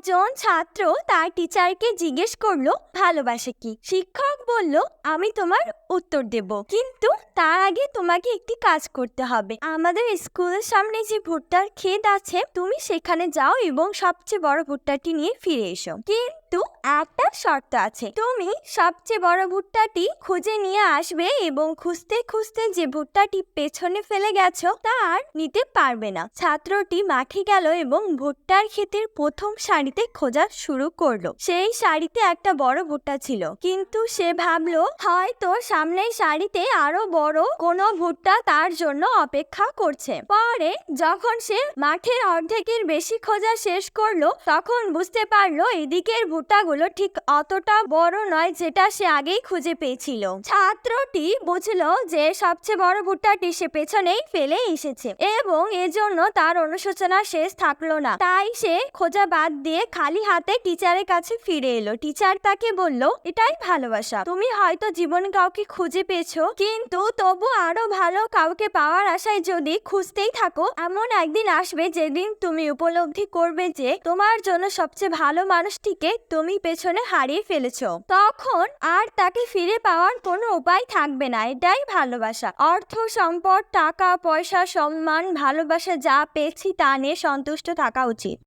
একজন ছাত্র তার টিচারকে জিজ্ঞেস করল, ভালোবাসা কি? শিক্ষক বলল, আমি তোমার উত্তর দেব। কিন্তু তার আগে তোমাকে একটি কাজ করতে হবে। আমাদের স্কুলের সামনে যে ভুট্টার ক্ষেত আছে, তুমি সেখানে যাও এবং সবচেয়ে বড় ভুট্টাটি নিয়ে ফিরে এসো। কিন্তু একটা শর্ত আছে। তুমি সবচেয়ে বড় ভুট্টাটি খুঁজে নিয়ে আসবে এবং খুঁজতে খুঁজতে যে ভুট্টাটি পেছনে ফেলে গেছো, তা আর নিতে পারবে না। ছাত্রটি মাঠে গেল এবং ভুট্টার ক্ষেতের প্রথম সারিতে খোঁজা শুরু করল। সেই শাড়িতে একটা বড় ভুট্টা ছিল। কিন্তু সে ভাবলো, হয়তো সামনের শাড়িতে আরও বড় কোনো ভুট্টা তার জন্য অপেক্ষা করছে। পরে যখন সে মাঠের অর্ধেকের বেশি খোঁজা শেষ করল, তখন বুঝতে পারল এদিকের ভুট্টাগুলো ঠিক অতটা বড় নয় যেটা সে আগেই খুঁজে পেয়েছিল। ছাত্রটি বুঝলো যে সবচেয়ে বড় ভুট্টাটি সে পেছনেই ফেলে এসেছে এবং এজন্য তার অনুশোচনা শেষ থাকল না। তাই সে খোঁজা বাদ দিয়ে খালি হাতে টিচারের কাছে ফিরে এলো। টিচার তাকে বলল, এটাই ভালোবাসা। তুমি হয়তো জীবন কাউকে খুঁজে পেয়েছ, কিন্তু তবু আরও ভালো কাউকে পাওয়ার আশায় যদি খুঁজতেই থাকো, এমন একদিন আসবে যেদিন তুমি উপলব্ধি করবে যে তোমার জন্য সবচেয়ে ভালো মানুষটিকে তুমি পেছনে হারিয়ে ফেলেছো। তখন আর তাকে ফিরে পাওয়ার কোনো উপায় থাকবে না। এটাই ভালোবাসা। অর্থ সম্পদ, টাকা, পয়সা, সম্মান, ভালোবাসা যা পেয়েছি তা নিয়ে সন্তুষ্ট থাকা উচিত।